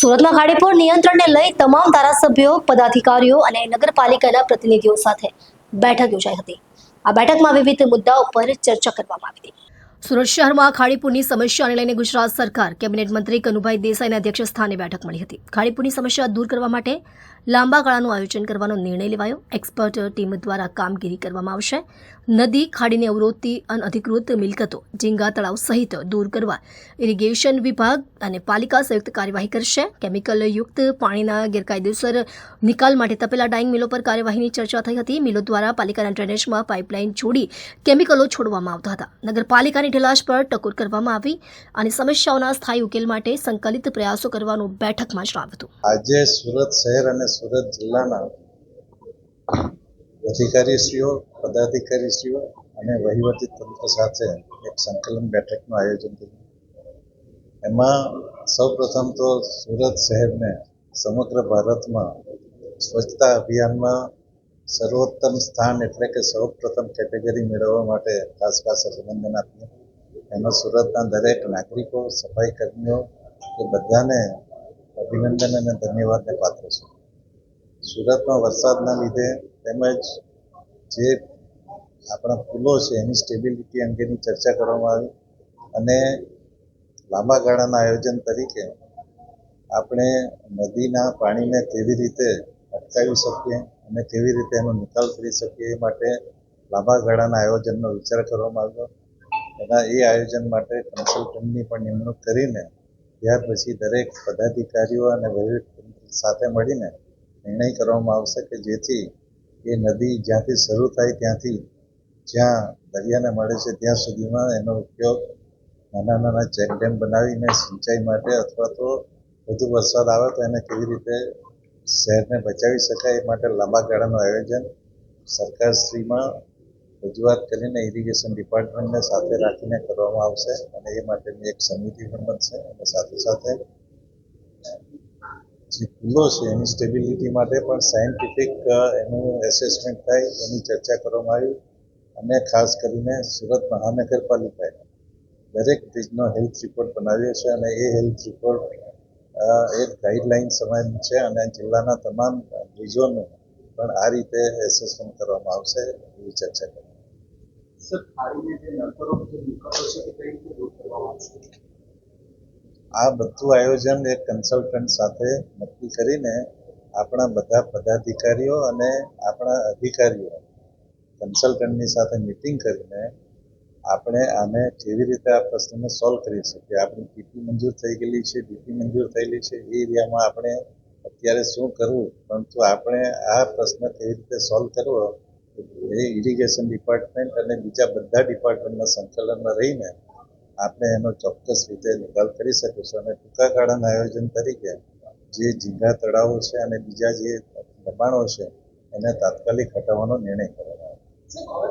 સુરતમાં ખાડીપુર નિયંત્રણને લઈ તમામ ધારાસભ્યો, પદાધિકારીઓ અને નગરપાલિકાના પ્રતિનિધિઓ સાથે બેઠક યોજાઈ હતી. આ બેઠકમાં વિવિધ મુદ્દાઓ પર ચર્ચા કરવામાં આવી હતી. સુરત શહેરમાં ખાડીપુરની સમસ્યાને લઈને ગુજરાત સરકાર, કેબિનેટ મંત્રી કનુભાઈ દેસાઈના અધ્યક્ષ સ્થાને બેઠક મળી હતી. ખાડીપુરની સમસ્યા દૂર કરવા માટે લાંબા ગાળાનું આયોજન કરવાનો નિર્ણય લેવાયો. એક્સપર્ટ ટીમ દ્વારા કામગીરી કરવામાં આવશે. નદી, ખાડીને અવરોધતી અનઅધિકૃત મિલકતો, ઝીંગા તળાવ સહિત દૂર કરવા ઇરિગેશન વિભાગ અને પાલિકા સંયુક્ત કાર્યવાહી કરશે. કેમિકલ યુક્ત પાણીના ગેરકાયદેસર નિકાલ માટે તપેલા ડાઇંગ મિલો પર કાર્યવાહીની ચર્ચા થઈ હતી. મિલો દ્વારા પાલિકાના ડ્રેનેજમાં પાઇપલાઇન છોડી કેમિકલો છોડવામાં આવતા હતા. નગરપાલિકાની ઢીલાશ પર ટકોર કરવામાં આવી અને સમસ્યાઓના સ્થાયી ઉકેલ માટે સંકલિત પ્રયાસો કરવાનું બેઠકમાં જણાવ્યું હતું. આજે સુરત શહેર અને સુરત જિલ્લાના અધિકારીશ્રીઓ, પદાધિકારીશ્રીઓ અને વહીવટી તંત્ર સાથે એક સંકલન બેઠકનું આયોજન કર્યું. એમાં સૌપ્રથમ તો સુરત શહેરને સમગ્ર ભારતમાં સ્વચ્છતા અભિયાનમાં સર્વોત્તમ સ્થાન એટલે કે સૌપ્રથમ કેટેગરી મેળવવા માટે ખાસ ખાસ અભિનંદન આપ્યું. એમાં સુરતના દરેક નાગરિકો સફાઈ કર્મીઓ એ બધાને અભિનંદન અને ધન્યવાદને પાત્ર છે. સુરતમાં વરસાદના લીધે તેમજ જે આપણા પુલો છે એની સ્ટેબિલિટી અંગેની ચર્ચા કરવામાં આવી અને લાંબા ગાળાના આયોજન તરીકે આપણે નદીના પાણીને કેવી રીતે અટકાવી શકીએ અને કેવી રીતે એનો નિકાલ કરી શકીએ એ માટે લાંબા ગાળાના આયોજનનો વિચાર કરવામાં આવ્યો. એના એ આયોજન માટે કન્સલ્ટન્ટની પણ નિમણૂક કરીને ત્યાર પછી દરેક પદાધિકારીઓ અને વહીવટ સાથે મળીને નિર્ણય કરવામાં આવશે કે જેથી એ નદી જ્યાંથી શરૂ થાય ત્યાંથી જ્યાં દરિયાને મળે છે, ત્યાં સુધીમાં એનો ઉપયોગ નાના નાના ચેક બનાવીને સિંચાઈ માટે અથવા તો વધુ વરસાદ આવે તો એને કેવી રીતે શહેરને બચાવી શકાય એ માટે લાંબા ગાળાનું આયોજન સરકારશ્રીમાં રજૂઆત કરીને ઇરિગેશન ડિપાર્ટમેન્ટને સાથે રાખીને કરવામાં આવશે અને એ માટેની એક સમિતિ પણ બનશે અને સાથે સાથે જે પુલો છે, એની સ્ટેબિલિટી માટે પણ સાયન્ટિફિક એનું એસેસમેન્ટ થાય, એની ચર્ચા કરવામાં આવી અને ખાસ કરીને સુરત મહાનગરપાલિકાએ દરેક બ્રિજનો હેલ્થ રિપોર્ટ બનાવ્યો છે અને એ હેલ્થ રિપોર્ટ એક ગાઈડલાઇન સમાન છે અને જિલ્લાના તમામ બ્રિજોનું પણ આ રીતે એસેસમેન્ટ કરવામાં આવશે એવી ચર્ચા કરવામાં આ બધું આયોજન એક કન્સલ્ટન્ટ સાથે નક્કી કરીને આપણા બધા પદાધિકારીઓ અને આપણા અધિકારીઓ કન્સલ્ટન્ટની સાથે મિટિંગ કરીને આપણે આને કેવી રીતે આ પ્રશ્નને સોલ્વ કરી શકીએ? આપણી પીપી મંજૂર થઈ ગયેલી છે ડીપી મંજૂર થયેલી છે, એ એરિયામાં આપણે અત્યારે શું કરવું? પરંતુ આપણે આ પ્રશ્ન કેવી રીતે સોલ્વ કરવો એ ઇરિગેશન ડિપાર્ટમેન્ટ અને બીજા બધા ડિપાર્ટમેન્ટના સંકલનમાં રહીને આપણે એનો ચોક્કસ રીતે નિકાલ કરી શકીશું. અને ટૂંકા ગાળાના આયોજન તરીકે જે ઝીંગા તળાવો છે અને બીજા જે દબાણો છે, એને તાત્કાલિક હટાવવાનો નિર્ણય કરવામાં આવ્યો.